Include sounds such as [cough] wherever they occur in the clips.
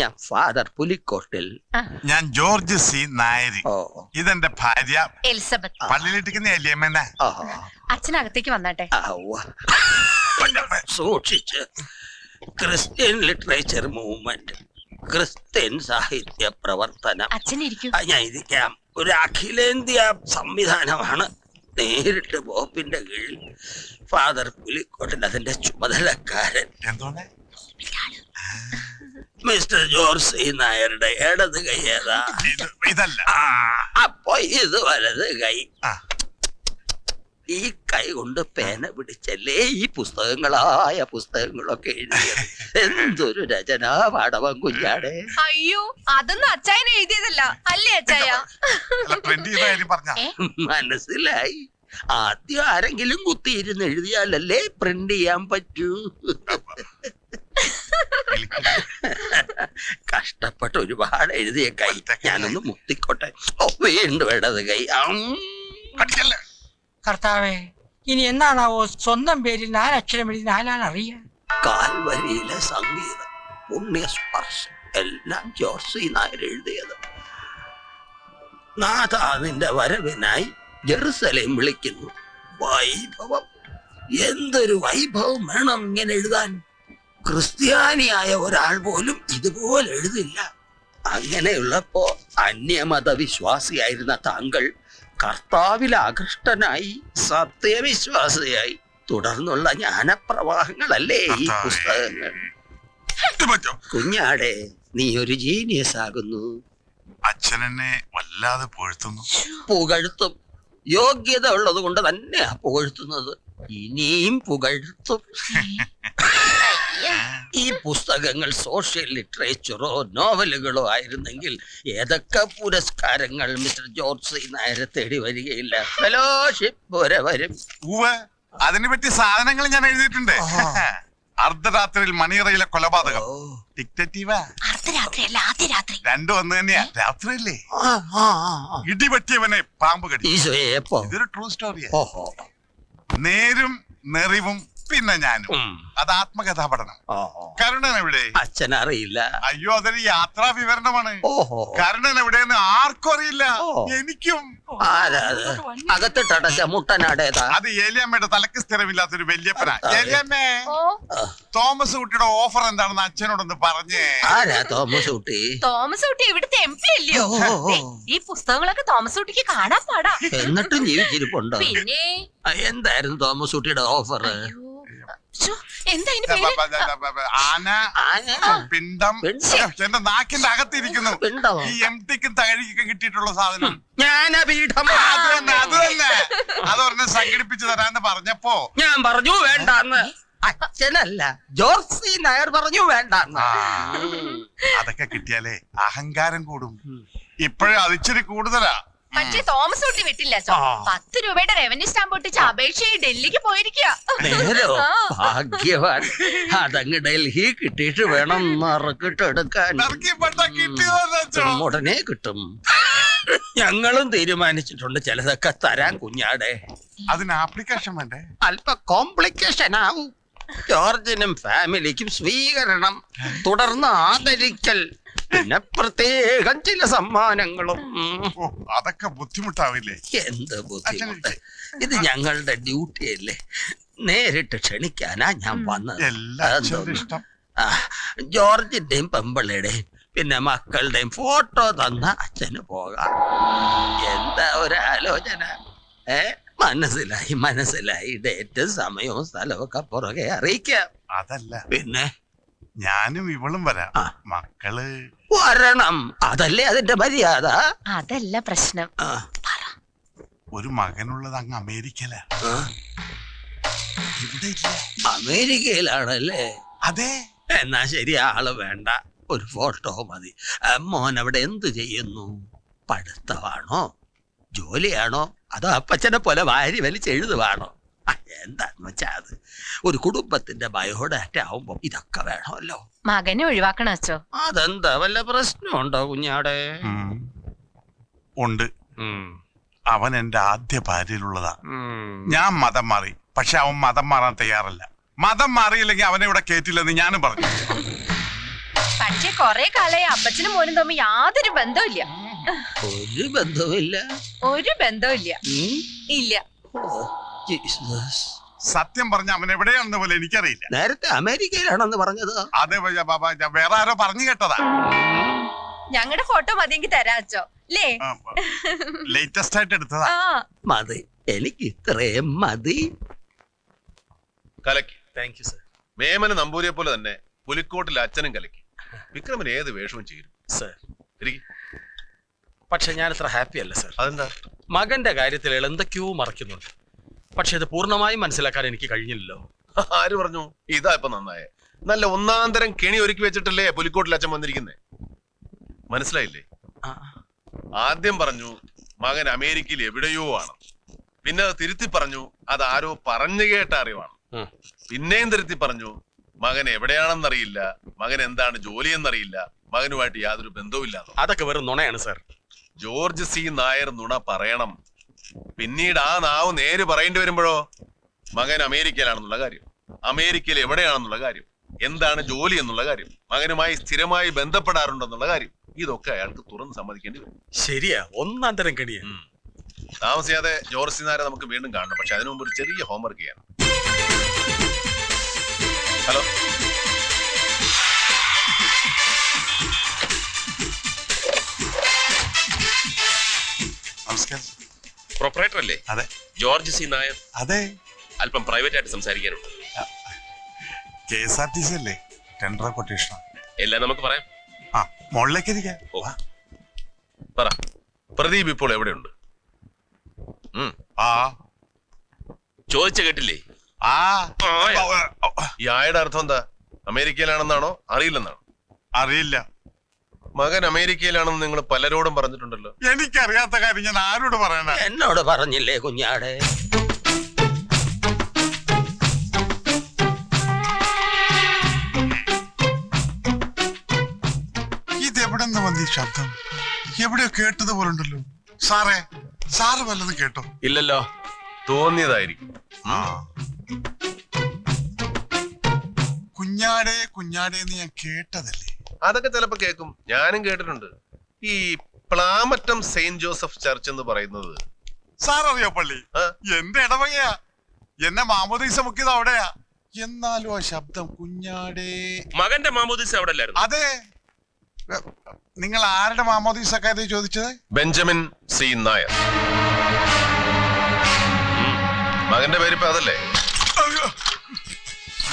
ഞാൻ ഫാദർ പുലിക്കോട്ടിൽ ഞാൻ George C. നായരി. ഓ. ഇതെന്റെ ഭാര്യ. എലിസബത്ത്. പള്ളിയിലിട്ടിരിക്കുന്ന ആ. അച്ഛനകത്തേക്ക് വന്നാട്ടെ. സൂക്ഷിച്ച്. Christian literature movement. ക്രിസ്ത്യൻ സാഹിത്യ പ്രവർത്തനം. അച്ഛൻ ഇരിക്കൂ ആ, ഞാൻ ഇരിക്കാം. ഒരു അഖിലേന്ത്യാ സംവിധാനമാണ് നേരിട്ട് ബോപ്പിന്റെ കീഴിൽ. ഫാദർ പുലിക്കോട്ടിൽ അതിന്റെ ചുമതലക്കാരൻ. എന്തോന്നെ? മിസ്റ്റർ ജോർജ് സി നായരുടെ ഇടത് കൈ ഏതാ? ഇതല്ല. ആ അപ്പൊ ഇത് വലത് കൈ. ആ. ഈ കൈ കൊണ്ട് പേന പിടിച്ചല്ലേ ഈ പുസ്തകങ്ങളായ പുസ്തകങ്ങളൊക്കെ എഴുതിയത്? എന്തൊരു രചന പാടവം കുഞ്ഞാടെ. അയ്യോ അതൊന്നും അച്ചായൻ എഴുതിയതല്ല. അല്ലേ അച്ചായ? അല്ല പറഞ്ഞ? മനസ്സിലായി. ആദ്യം ആരെങ്കിലും കുത്തിയിരുന്ന് എഴുതിയാലല്ലേ പ്രിന്റ് ചെയ്യാൻ പറ്റൂ? കഷ്ടപ്പെട്ട് ഒരുപാട് എഴുതിയ കൈ. ഞാനൊന്ന് മുത്തിക്കോട്ടെ ഓ വീണ്ടും ഇടത് കൈ. അം. കർത്താവേ ഇനി എന്നാണാവോ? സ്വന്തം പേരിൽ നാലക്ഷരം എഴുതി നാലാണ് അറിയാൻ. കാൽവരിയിലെ സംഗീതം പുണ്യ സ്പർശം എല്ലാം ജോർസി നായർ എഴുതിയത്. നാഥ നിന്റെ വരവിനായി ജെറുസലേം വിളിക്കുന്നു. വൈഭവം. എന്തൊരു വൈഭവം വേണം ഇങ്ങനെ എഴുതാൻ? ക്രിസ്ത്യാനിയായ ഒരാൾ പോലും ഇതുപോലെ എഴുതില്ല. അങ്ങനെയുള്ളപ്പോ അന്യമതവിശ്വാസിയായിരുന്ന താങ്കൾ കർത്താവിൽ ആകൃഷ്ടനായി സത്യവിശ്വാസിയായി തുടർന്നുള്ള ജ്ഞാനപ്രവാഹങ്ങളല്ലേ ഈ. പുസ്തകങ്ങൾ? കുഞ്ഞാടെ നീ ഒരു ജീനിയസ് ആകുന്നു. അച്ഛനെന്നെ വല്ലാതെ പുകഴ്ത്തുന്നു. പുകഴ്ത്തും. യോഗ്യത ഉള്ളത് കൊണ്ട് തന്നെയാ പുകഴ്ത്തുന്നത്. ഇനിയും പുകഴ്ത്തും. [laughs] ഈ പുസ്തകങ്ങൾ സോഷ്യൽ ലിറ്ററേച്ചറോ നോവലുകളോ ആയിരുന്നെങ്കിൽ ഏതൊക്കെ പുരസ്കാരങ്ങൾ മിസ്റ്റർ ജോർജ് സി നായരെ തേടി വരികയില്ല? ഫെലോഷിപ്പ് വരെ വരും. ഉവ്വ് അതിനെ പറ്റി സാധനങ്ങൾ ഞാൻ എഴുതിയിട്ടുണ്ട്. അർദ്ധരാത്രിയിൽ മണിയറയിലെ കൊലപാതകം. രണ്ടു ഒന്ന് തന്നെയാ രാത്രിയല്ലേ. ഇടിപറ്റിയവനെ പാമ്പ് കടി ഇതൊരു ട്രൂ സ്റ്റോറിയാ നേരും നെറിവും പിന്നെ ഞാനും. അത് ആത്മകഥാ പഠനം കരുണൻ എവിടെ അച്ഛൻ അറിയില്ല അയ്യോ അതൊരു യാത്രാ വിവരണമാണ് ഓഹോ. കരുണൻ എവിടെയെന്ന് ആർക്കും അറിയില്ല. എനിക്കും? അകത്തിട്ടടച്ച മുട്ടനാടേതാ? അത് ഏലിയമ്മയുടെ തലക്ക് സ്ഥിരമില്ലാത്തൊരു വല്യപ്പന. ഏലിയമ്മേ ഓ. തോമസ് കുട്ടിയുടെ ഓഫർ എന്താണെന്ന് അച്ഛനോടൊന്ന് പറഞ്ഞേ. ആരാ തോമസ് കുട്ടി? തോമസ് കുട്ടി ഇവിടുത്തെ എം പി അല്ലയോ? ഈ പുസ്തകങ്ങളൊക്കെ തോമസ് കുട്ടിക്ക് കാണാൻ പാടാ. എന്നിട്ടും ജീവിച്ചിരിപ്പുണ്ടോ? പിന്നെ? എന്തായിരുന്നു തോമസ് കുട്ടിയുടെ ഓഫർ എന്താ ഇതിന്റെ പേര്? ആന പിണ്ടം. എന്റെ നാക്കിന്റെ അകത്തിരിക്കുന്നു. ഈ എം ടിക്കും തകഴിക്കും കിട്ടിയിട്ടുള്ള സാധനം. ജ്ഞാനപീഠം. അത് തന്നെ അത് തന്നെ. അതൊരെണ്ണം സംഘടിപ്പിച്ചു തരാന്ന് പറഞ്ഞപ്പോ ഞാൻ പറഞ്ഞു വേണ്ടാന്ന്. അച്ഛനല്ല ജോർസി നായർ പറഞ്ഞു വേണ്ടാന്ന്. ആ, അതൊക്കെ കിട്ടിയാലേ അഹങ്കാരം കൂടും. ഇപ്പോഴും അതിച്ചിരി കൂടുതലാ. മറ്റേ തോമസ് കുട്ടി വിട്ടില്ല സോ ആ. പത്ത് രൂപയുടെ റവന്യൂ സ്റ്റാമ്പ് ഒട്ടിച്ച് അപേക്ഷയായി ഡൽഹിക്ക് പോയിരിക്കുക നേരോ? ഭാഗ്യവാൻ. അതങ്ങ് ഡൽഹി കിട്ടിയിട്ട് വേണം നറുക്കിട്ടെടുക്കാൻ നറുക്കിപ്പെട്ട കിട്ടിയതല്ലോ ഉം, ഉടനെ കിട്ടും. ഞങ്ങളും തീരുമാനിച്ചിട്ടുണ്ട് ചിലതൊക്കെ തരാൻ കുഞ്ഞാടെ. അതിന് ആപ്ലിക്കേഷൻ വേണ്ടേ? അല്പ കോംപ്ലിക്കേഷൻ ആവും. ജോർജിനും ഫാമിലിക്കും സ്വീകരണം. തുടർന്ന് ആദരിക്കൽ. പിന്നെ പ്രത്യേകം ചില സമ്മാനങ്ങളും. ഓ അതൊക്കെ ബുദ്ധിമുട്ടാവില്ലേ? എന്ത് ബുദ്ധിമുട്ട്? ഇത് ഞങ്ങളുടെ ഡ്യൂട്ടി അല്ലേ? നേരിട്ട് ക്ഷണിക്കാനാ ഞാൻ വന്നത്. ഇഷ്ടം. ആ, ജോർജിന്റെയും പെമ്പിളയുടെയും പിന്നെ മക്കളുടെയും ഫോട്ടോ തന്ന അച്ഛന് പോകാം. എന്താ ഒരാലോചന? ഏ മനസ്സിലായി മനസ്സിലായി. ഡേറ്റ് സമയവും സ്ഥലവും ഒക്കെ പുറകെ അറിയിക്കാം. അതല്ല. പിന്നെ? ഞാനും ഇവളും വരാം. ആ. മക്കൾ വരണം. അതല്ലേ അതിന്റെ മര്യാദ? അതല്ല പ്രശ്നം. ആ, ഒരു മകനുള്ളത് അങ്ങ് അമേരിക്കല ഇവിടെ ഇല്ല അമേരിക്കയിലാണല്ലേ? അതെ. എന്നാ ശരി ആൾ വേണ്ട. ഒരു ഫോട്ടോ മതി. മോൻ അവിടെ എന്തു ചെയ്യുന്നു? പഠിത്തമാണോ? ജോലിയാണോ? അതോ അപ്പച്ചനെ പോലെ വാരി വലിച്ചെഴുതുവാണോ എന്താന്ന് വെച്ചാ അത്? ഒരു കുടുംബത്തിന്റെ ബയോഡാറ്റ ആവുമ്പോ ഇതൊക്കെ വേണമല്ലോ. മകനെ ഒഴിവാക്കണം അച്ഛോ അതെന്താ? വല്ല പ്രശ്നമുണ്ടോ കുഞ്ഞാടെ? ഉം. ഉണ്ട്. ഉം, അവൻ എന്റെ ആദ്യ ഭാര്യയിലുള്ളതാ. ഉം. ഞാൻ മതം മാറി. പക്ഷെ അവൻ മതം മാറാൻ തയ്യാറല്ല. മതം മാറിയില്ലെങ്കിൽ അവനെ ഇവിടെ കേറ്റില്ലെന്ന് ഞാനും പറഞ്ഞു. പക്ഷേ കൊറേ കാലായി അപ്പച്ചനും മോനും തമ്മിൽ യാതൊരു ബന്ധവുമില്ല. ഒരു ബന്ധവുമില്ല. ഒരു ബന്ധവുമില്ല. ഉം? ഇല്ല. ഓ. സത്യം പറഞ്ഞ അവൻ എവിടെയാണെന്ന് പോലെ എനിക്കറിയില്ല. നേരത്തെ അമേരിക്കയിലാണെന്ന് പറഞ്ഞത്. അതെ ബാബാ ഞാൻ വേറെ ആരോ പറഞ്ഞു കേട്ടതാ. ഞങ്ങളുടെ ഫോട്ടോ മതിയെങ്കിൽ തരാച്ചോ ലേറ്റസ്റ്റ് ആയിട്ട് എടുത്തതാ. ആ. മതി. എനിക്ക് ഇത്രയും മതി. കലക്കി. താങ്ക് യു സർ വേമന നമ്പൂരിയെ പോലെ തന്നെ പുലിക്കോട്ടിൽ അച്ഛനും കലക്കി. വിക്രമൻ ഏത് വേഷവും ചേരും സർ. പക്ഷെ ഞാൻ അത്ര ഹാപ്പി അല്ല സർ അതെന്താ? മകന്റെ കാര്യത്തിൽ എന്തൊക്കെയോ മറക്കുന്നുണ്ട് പക്ഷെ ഇത് പൂർണമായും മനസ്സിലാക്കാൻ എനിക്ക് കഴിഞ്ഞില്ലല്ലോ. [laughs] ആര് പറഞ്ഞു? ഇതാ ഇപ്പൊ നന്നായേ. നല്ല ഒന്നാം തരം കെണി ഒരുക്കി വെച്ചിട്ടല്ലേ പുലിക്കോട്ടിൽ അച്ഛൻ വന്നിരിക്കുന്നേ? മനസ്സിലായില്ലേ? ആ, ആദ്യം പറഞ്ഞു മകൻ അമേരിക്കയിൽ എവിടെയോ ആണ്. പിന്നെ അത് തിരുത്തി പറഞ്ഞു അത് ആരോ പറഞ്ഞു കേട്ട അറിവാണ്. പിന്നെയും തിരുത്തി പറഞ്ഞു മകൻ എവിടെയാണെന്നറിയില്ല മകൻ എന്താണ് ജോലി എന്നറിയില്ല മകനുമായിട്ട് യാതൊരു ബന്ധവുമില്ല അതൊക്കെ വെറും നുണയാണ് സാർ. ജോർജ് സി നായർ നുണ പറയണം. പിന്നീട് ആ നാവ് നേര് പറയേണ്ടി വരുമ്പോഴോ? മകൻ അമേരിക്കയിലാണെന്നുള്ള കാര്യം. അമേരിക്കയിൽ എവിടെയാണെന്നുള്ള കാര്യം. എന്താണ് ജോലി എന്നുള്ള കാര്യം. മകനുമായി സ്ഥിരമായി ബന്ധപ്പെടാറുണ്ടെന്നുള്ള കാര്യം. ഇതൊക്കെ അയാൾക്ക് തുറന്ന് സമ്മതിക്കേണ്ടി വരും. ശരിയാ. ഒന്നാം തരം കടിയ. താമസിയാതെ ജോർജ് സി നമുക്ക് വീണ്ടും കാണണം. പക്ഷെ അതിനു മുമ്പ് ഒരു ചെറിയ ഹോംവർക്ക് ചെയ്യണം ഹലോ? നമസ്കാരം പ്രൊപ്പറേറ്റർ അല്ലേ അതെ. George C. നായർ. അതെ. അല്പം പ്രൈവറ്റ് ആയിട്ട് സംസാരിക്കാനുണ്ട്. K S R T C അല്ലേ? ടെൻഡർ കൊട്ടേഷൻ എല്ലാം നമുക്ക് പറയാം. ആ മുകളിലേക്ക് ഇരിക്കാം. ഓ. പറ. പ്രദീപ് ഇപ്പോൾ എവിടെയുണ്ട്? ഉം. ആ. ചോദിച്ച കേട്ടില്ലേ? ആ. ഓ, ഈ ആയുടെ അർത്ഥം എന്താ? അമേരിക്കയിലാണെന്നാണോ? അറിയില്ലെന്നാണോ? അറിയില്ല. മകൻ അമേരിക്കയിലാണെന്ന് നിങ്ങൾ പലരോടും പറഞ്ഞിട്ടുണ്ടല്ലോ. എനിക്കറിയാത്ത കാര്യം ഞാൻ ആരോട് പറയണ എന്നോട് പറഞ്ഞില്ലേ കുഞ്ഞാടെ? ഇതെവിടെ നിന്ന് വന്ന ഈ ശബ്ദം? എവിടെയോ കേട്ടത് പോലുണ്ടല്ലോ സാറേ സാറ് വല്ലതും കേട്ടോ? ഇല്ലല്ലോ തോന്നിയതായിരിക്കും. കുഞ്ഞാടേ കുഞ്ഞാടേ എന്ന് ഞാൻ കേട്ടതല്ലേ? അതൊക്കെ ചിലപ്പോ കേൾക്കും. ഞാനും കേട്ടിട്ടുണ്ട്. ഈ പ്ലാമറ്റം സെയിന്റ് ജോസഫ് ചർച്ച് എന്ന് പറയുന്നത്. സാർ അറിയോ പള്ളി? എന്റെ ഇടവകയാ? എന്നെ മാമോദീസ മുക്കിയത് അവിടെയാ. എന്നാലും ആ ശബ്ദം കുഞ്ഞാടേ. മകന്റെ മാമോദീസ അവിടെ അല്ലായിരുന്നു. അതെ. നിങ്ങൾ ആരുടെ മാമോദീസ കാര്യം ചോദിച്ചത്? Benjamin C. നായർ. മകന്റെ പേരിപ്പോ അതല്ലേ?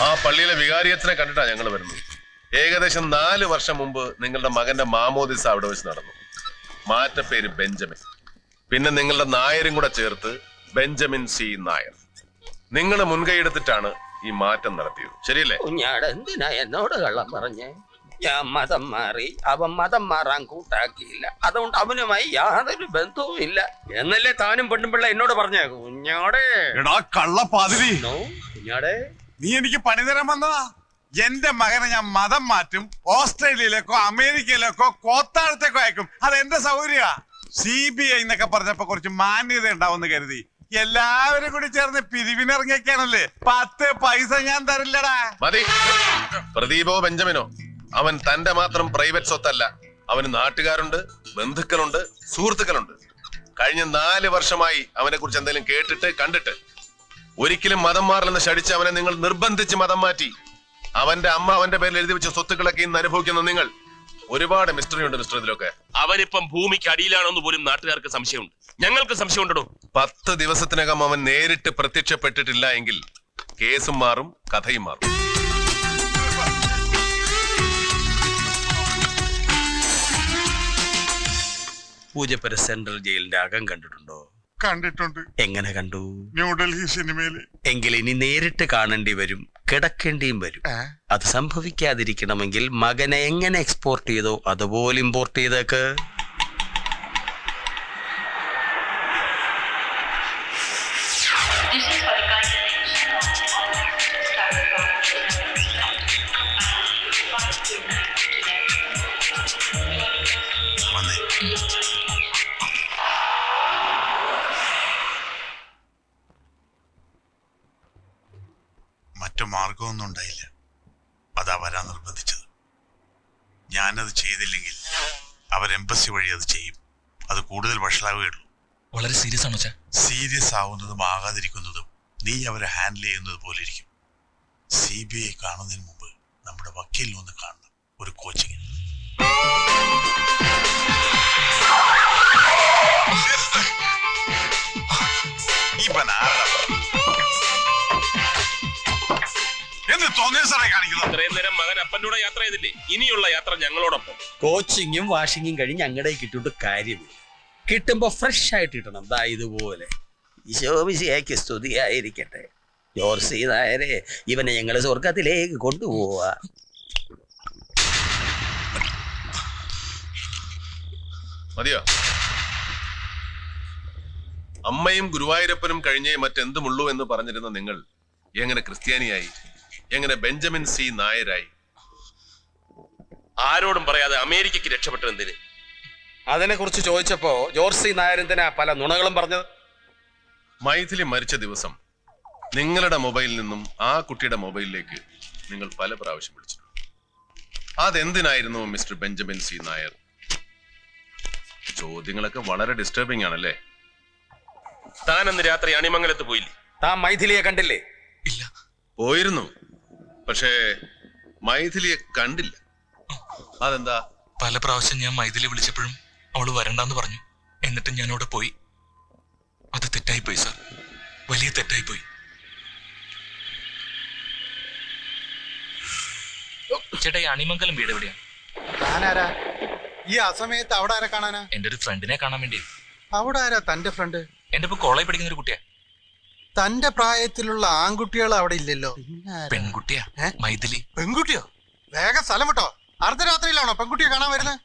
ആ പള്ളിയിലെ വികാരിയത്തിനെ കണ്ടിട്ടാ ഞങ്ങൾ വരുന്നത്. ഏകദേശം നാല് വർഷം മുമ്പ് നിങ്ങളുടെ മകന്റെ മാമോദിസ അവിടെ വെച്ച് നടന്നു. മാറ്റപ്പേര് ബെഞ്ചമിൻ. പിന്നെ നിങ്ങളുടെ നായരും കൂടെ ചേർത്ത് ബെഞ്ചമിൻ സി നായർ. നിങ്ങൾ മുൻകൈയെടുത്തിട്ടാണ് ഈ മാറ്റം നടത്തിയത്. ശരിയല്ലേ? കുഞ്ഞാട് എന്തിനാ എന്നോട് കള്ളം പറഞ്ഞേ? ഞാൻ മതം മാറി അവൻ മതം മാറാൻ കൂട്ടാക്കിയില്ല. അതുകൊണ്ട് അവനുമായി യാതൊരു ബന്ധവും ഇല്ല. എന്നല്ലേ താനും പെണ്ണുപിള്ള എന്നോട് പറഞ്ഞേ? കുഞ്ഞാടേ. എടാ കള്ള പാതിരി നീ എനിക്ക് പണി തരാൻ വന്നതാ. എന്റെ മകനെ ഞാൻ മതം മാറ്റും. ഓസ്ട്രേലിയയിലേക്കോ അമേരിക്കയിലേക്കോ കോത്താഴത്തേക്കോ അയക്കും. അത് എന്റെ സൗകര്യ? സി ബി ഐ എന്നൊക്കെ പറഞ്ഞപ്പോ കുറച്ച് മാന്യത ഉണ്ടാവുമെന്ന് കരുതി. എല്ലാവരും കൂടി ചേർന്ന് പിരിവിനിറങ്ങിയൊക്കെയാണല്ലേ പത്ത് പൈസ ഞാൻ തരില്ലടാ. മതി. പ്രദീപോ ബെഞ്ചമിനോ അവൻ തന്റെ മാത്രം പ്രൈവറ്റ് സ്വത്തല്ല. അവന് നാട്ടുകാരുണ്ട് ബന്ധുക്കളുണ്ട് സുഹൃത്തുക്കളുണ്ട്. കഴിഞ്ഞ നാല് വർഷമായി അവനെ കുറിച്ച് എന്തെങ്കിലും കേട്ടിട്ട് കണ്ടിട്ട്. ഒരിക്കലും മതം മാറില്ലെന്ന് ശടിച്ച് അവനെ നിങ്ങൾ നിർബന്ധിച്ച് മതം മാറ്റി. അവന്റെ അമ്മ അവന്റെ പേരിൽ എഴുതി വെച്ച സ്വത്തുക്കളൊക്കെ ഇന്ന് അനുഭവിക്കുന്ന നിങ്ങൾ. ഒരുപാട് മിസ്റ്ററി ഉണ്ട് മിസ്റ്റർ ഇതിലൊക്കെ. അവനിപ്പം ഭൂമിക്ക് അടിയിലാണെന്ന് പോലും നാട്ടുകാർക്ക് സംശയമുണ്ട്. ഞങ്ങൾക്ക് സംശയം സംശയമുണ്ടോ പത്ത് ദിവസത്തിനകം അവൻ നേരിട്ട് പ്രത്യക്ഷപ്പെട്ടിട്ടില്ല എങ്കിൽ കേസും മാറും കഥയും മാറും. പൂജപ്പുര സെൻട്രൽ ജയിലിന്റെ അകം കണ്ടിട്ടുണ്ടോ? കണ്ടിട്ടുണ്ട്. എങ്ങനെ കണ്ടു? ന്യൂഡൽഹി സിനിമയിൽ എങ്കിൽ ഇനി നേരിട്ട് കാണേണ്ടി വരും. കിടക്കേണ്ടിയും വരും. അത് സംഭവിക്കാതിരിക്കണമെങ്കിൽ മകനെ എങ്ങനെ എക്സ്പോർട്ട് ചെയ്തോ അതുപോലെ ഇമ്പോർട്ട് ചെയ്തേക്ക്. മറ്റു മാർഗമൊന്നും ഉണ്ടായില്ല. അതാ വരാൻ നിർബന്ധിച്ചത്. ഞാനത് ചെയ്തില്ലെങ്കിൽ അവർ എംബസി വഴി അത് ചെയ്യും. അത് കൂടുതൽ വഷളാവുകയുള്ളൂ. വളരെ സീരിയസ് ആണോ സീരിയസ് ആവുന്നതും ആകാതിരിക്കുന്നതും നീ അവരെ ഹാൻഡിൽ ചെയ്യുന്നത് പോലെ ഇരിക്കും. സി ബി ഐ കാണുന്നതിന് മുമ്പ് നമ്മുടെ വക്കീലിനെ ഒന്ന് കാണണം. ഒരു കോച്ചിങ് ഇത്രയും നേരം മകൻ അപ്പന്റെ കൂടെ യാത്ര ചെയ്തില്ലേ? ഇനിയുള്ള യാത്ര ഞങ്ങളോടൊപ്പം. കോച്ചിങ്ങും വാഷിങ്ങും കഴിഞ്ഞ് ഞങ്ങളുടെ കിട്ടിയിട്ട് കാര്യമില്ല. കിട്ടുമ്പോ ഫ്രഷ് ആയിട്ട് കിട്ടണം. ദാ ഇതുപോലെ. ഈശോമിശിയാക്കി സ്തുതിയായിരിക്കട്ടെ. ജോർസി നായരെ ഇവനെ ഞങ്ങൾ സ്വർഗത്തിലേക്ക് കൊണ്ടുപോവാ. മതിയോ? അമ്മയും ഗുരുവായൂരപ്പനും കഴിഞ്ഞേ മറ്റെന്തുമുള്ളൂ എന്ന് പറഞ്ഞിരുന്ന നിങ്ങൾ എങ്ങനെ ക്രിസ്ത്യാനിയായി? എങ്ങനെ ബെഞ്ചമിൻ സി നായരായി? ആരോടും പറയാതെ അമേരിക്കക്ക് രക്ഷപ്പെട്ടത് എന്തിന് അതിനെ കുറിച്ച് ചോദിച്ചപ്പോ ജോർജ് സി നായരെന്തിനാ പല നുണകളും പറഞ്ഞത്? മൈഥിലി മരിച്ച ദിവസം നിങ്ങളുടെ മൊബൈലിൽ നിന്നും ആ കുട്ടിയുടെ മൊബൈലിലേക്ക് നിങ്ങൾ പല പ്രാവശ്യം വിളിച്ചു അതെന്തിനായിരുന്നു മിസ്റ്റർ ബെഞ്ചമിൻ സി നായർ? ചോദ്യങ്ങളൊക്കെ വളരെ ഡിസ്റ്റർബിംഗ് ആണല്ലേ? താൻ അന്ന് രാത്രി അണിമംഗലത്ത് പോയില്ലേ? താൻ മൈഥിലിയെ കണ്ടില്ലേ? ഇല്ല. പോയിരുന്നു. പക്ഷേ മൈഥിലിയെ കണ്ടില്ല. അതെന്താ? പല പ്രാവശ്യം ഞാൻ മൈഥിലി വിളിച്ചപ്പോഴും അവൾ വരണ്ടെന്ന് പറഞ്ഞു. എന്നിട്ട് ഞാൻ അവിടെ പോയി. അത് തെറ്റായി പോയി സാർ. വലിയ തെറ്റായി പോയി. ചേട്ടാ ഈ അണിമംഗലം വീട് എവിടെയാണ് താനാരാ? ഈ അസമയത്ത് അവിടെ ആരാ കാണാനാ? എന്റെ ഒരു ഫ്രണ്ടിനെ കാണാൻ വേണ്ടി. അവിടെ ആരാ തന്റെ ഫ്രണ്ട്? എന്റെ ഇപ്പൊ കോളേജ് പഠിക്കുന്ന ഒരു കുട്ടിയാ. തന്റെ പ്രായത്തിലുള്ള ആൺകുട്ടികൾ അവിടെ ഇല്ലല്ലോ. പെൺകുട്ടിയാ? മൈഥിലി. പെൺകുട്ടിയോ? വേഗം സ്ഥലം വിട്ടോ. അർദ്ധരാത്രിയിലാണോ പെൺകുട്ടിയെ കാണാൻ വരുന്നത്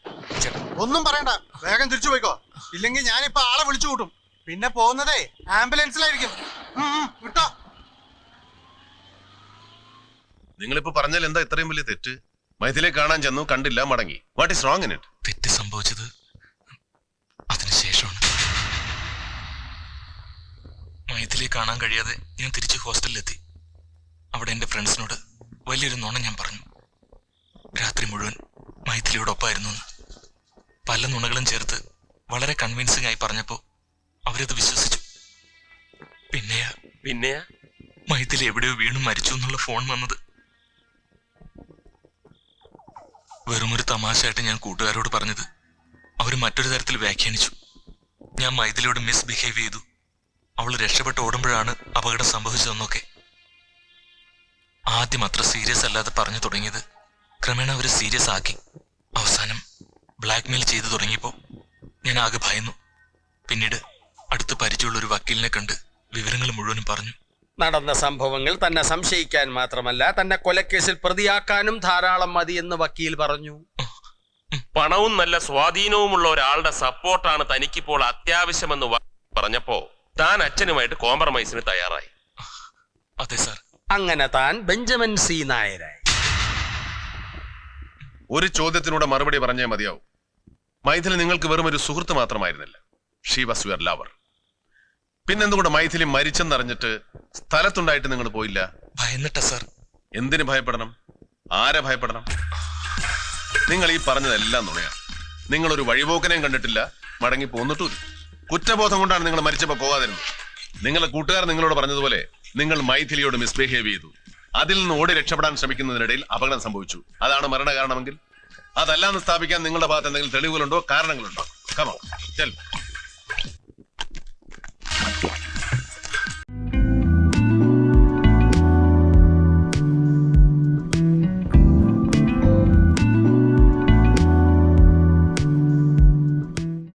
ഒന്നും പറയണ്ട. വേഗം തിരിച്ചു പോയിക്കോ. ഇല്ലെങ്കിൽ ഞാനിപ്പോ ആളെ വിളിച്ചു കൂട്ടും. പിന്നെ പോകുന്നതേ ആംബുലൻസിലായിരിക്കും. വിട്ടോ. നിങ്ങളിപ്പോ പറഞ്ഞാൽ എന്താ ഇത്രയും വലിയ തെറ്റ്? മൈഥിലെ കാണാൻ ചെന്നു കണ്ടില്ല മടങ്ങി. What is wrong in it തെറ്റ് സംഭവിച്ചത് അതിനുശേഷമാണ് മൈഥിലിയെ കാണാൻ കഴിയാതെ ഞാൻ തിരിച്ച് ഹോസ്റ്റലിലെത്തി. അവിടെ എന്റെ ഫ്രണ്ട്സിനോട് വലിയൊരു നുണ ഞാൻ പറഞ്ഞു. രാത്രി മുഴുവൻ മൈഥിലിയോടൊപ്പമായിരുന്നു എന്ന്. പല നുണകളും ചേർത്ത് വളരെ കൺവിൻസിംഗ് ആയി പറഞ്ഞപ്പോൾ അവരത് വിശ്വസിച്ചു. പിന്നെയാ പിന്നെയാ? മൈഥിലി എവിടെയോ വീണു മരിച്ചു എന്നുള്ള ഫോൺ വന്നത്. വെറുമൊരു തമാശയായിട്ട് ഞാൻ കൂട്ടുകാരോട് പറഞ്ഞത് അവർ മറ്റൊരു തരത്തിൽ വ്യാഖ്യാനിച്ചു. ഞാൻ മൈഥിലിയോട് മിസ്ബിഹേവ് ചെയ്തു. അവൾ രക്ഷപ്പെട്ട് ഓടുമ്പോഴാണ് അപകടം സംഭവിച്ചതെന്നൊക്കെ. ആദ്യം അത്ര സീരിയസ് അല്ലാതെ പറഞ്ഞു തുടങ്ങിയത് ക്രമേണ അവർ സീരിയസ് ആക്കി. അവസാനം ബ്ലാക്ക്മെയിൽ ചെയ്തു തുടങ്ങിയപ്പോൾ ഞാൻ ആകെ ഭയന്നു. പിന്നീട് അടുത്ത് പരിചയമുള്ള ഒരു വക്കീലിനെ കണ്ട് വിവരങ്ങൾ മുഴുവനും പറഞ്ഞു. നടന്ന സംഭവങ്ങൾ തന്നെ സംശയിക്കാൻ മാത്രമല്ല തന്നെ കൊലക്കേസിൽ പ്രതിയാക്കാനും ധാരാളം മതി എന്ന് വക്കീൽ പറഞ്ഞു. പണവും നല്ല സ്വാധീനവുമുള്ള ഒരാളുടെ സപ്പോർട്ടാണ് തനിക്കിപ്പോൾ അത്യാവശ്യമെന്ന് പറഞ്ഞപ്പോ താൻ അച്ഛനുമായിട്ട് കോംപ്രമൈസിന് തയ്യാറായി. അതെ സർ. അങ്ങനെ താൻ ബെഞ്ചമിൻ സി നായരായി. ഒരു ചോദ്യത്തിനൂടെ മറുപടി പറഞ്ഞേ മതിയാവും. മൈഥിലി നിങ്ങൾക്ക് വെറും ഒരു സുഹൃത്ത് മാത്രമായിരുന്നില്ല. ഷീ വാസ് യുവർ ലവർ പിന്നെന്തുകൊണ്ട് മൈഥിലി മരിച്ചെന്നറിഞ്ഞിട്ട് സ്ഥലത്തുണ്ടായിട്ട് നിങ്ങൾ പോയില്ല? ഭയന്നിട്ട സാർ. എന്തിനു ഭയപ്പെടണം? ആരെ ഭയപ്പെടണം? നിങ്ങൾ ഈ പറഞ്ഞതെല്ലാം നുണയാണ് നിങ്ങളൊരു ഒരു വഴിപോക്കനെയും കണ്ടിട്ടില്ല. മടങ്ങി പോന്നിട്ടുമില്ല കുറ്റബോധം കൊണ്ടാണ് നിങ്ങൾ മരിച്ചപ്പോ പോകാതിരുന്നത്. നിങ്ങളുടെ കൂട്ടുകാർ നിങ്ങളോട് പറഞ്ഞതുപോലെ നിങ്ങൾ മൈഥിലിയോട് മിസ്ബിഹേവ് ചെയ്തു. അതിൽ നിന്ന് ഓടി രക്ഷപ്പെടാൻ ശ്രമിക്കുന്നതിനിടയിൽ അപകടം സംഭവിച്ചു. അതാണ് മരണ കാരണമെങ്കിൽ അതല്ലാന്ന് സ്ഥാപിക്കാൻ നിങ്ങളുടെ ഭാഗത്ത് എന്തെങ്കിലും തെളിവുകളുണ്ടോ? കാരണങ്ങളുണ്ടോ? കമോ ചെൽ